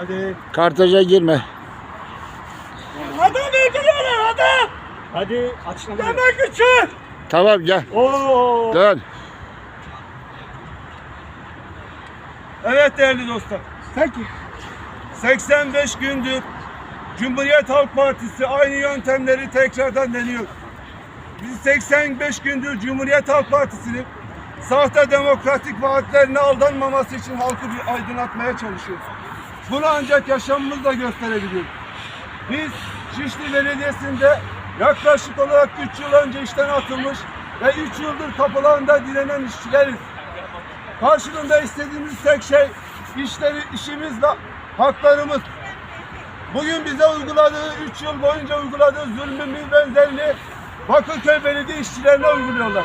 Hadi. Kartaja girme. Adam öldürüyorlar adam. Hadi açın. Demek için. Tamam gel. Oo. Dön. Evet değerli dostlar. Peki. 85 gündür Cumhuriyet Halk Partisi aynı yöntemleri tekrardan deniyor. Biz 85 gündür Cumhuriyet Halk Partisi'nin sahte demokratik vaatlerine aldanmaması için halkı bir aydınlatmaya çalışıyoruz. Bunu ancak yaşamımızla gösterebiliyoruz. Biz Şişli Belediyesi'nde yaklaşık olarak 3 yıl önce işten atılmış ve 3 yıldır kapılarında direnen işçileriz. Karşılığında istediğimiz tek şey işleri, işimiz ve haklarımız. Bugün bize uyguladığı, 3 yıl boyunca uyguladığı zulmün bir benzerini Bakırköy Belediye işçilerine uyguluyorlar.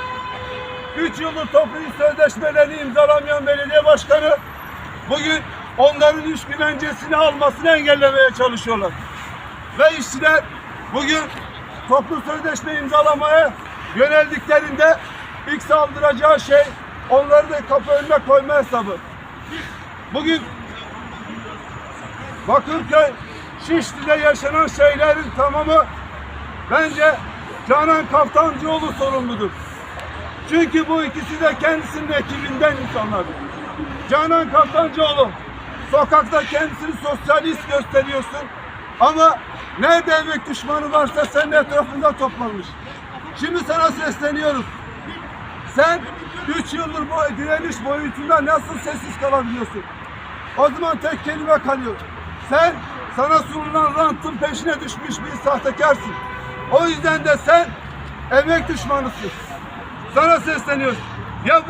3 yıldır toplu sözleşmelerini imzalamayan belediye başkanı bugün onların iş güvencesini almasını engellemeye çalışıyorlar. Ve işçiler bugün toplu sözleşme imzalamaya yöneldiklerinde ilk saldıracağı şey onları da kapı önüne koyma hesabı. Bugün Bakırköy Şişli'de yaşanan şeylerin tamamı bence Canan Kaftancıoğlu sorumludur. Çünkü bu ikisi de kendisinin ekibinden insanlardır. Canan Kaftancıoğlu sokakta kendisini sosyalist gösteriyorsun ama nerede emek düşmanı varsa senin etrafında toplanmış. Şimdi sana sesleniyoruz. Sen 3 yıldır bu direniş boyutunda nasıl sessiz kalabiliyorsun? O zaman tek kelime kalıyor. Sen sana sunulan rantın peşine düşmüş bir sahtekarsın. O yüzden de sen emek düşmanısın. Sana sesleniyoruz. Ya bu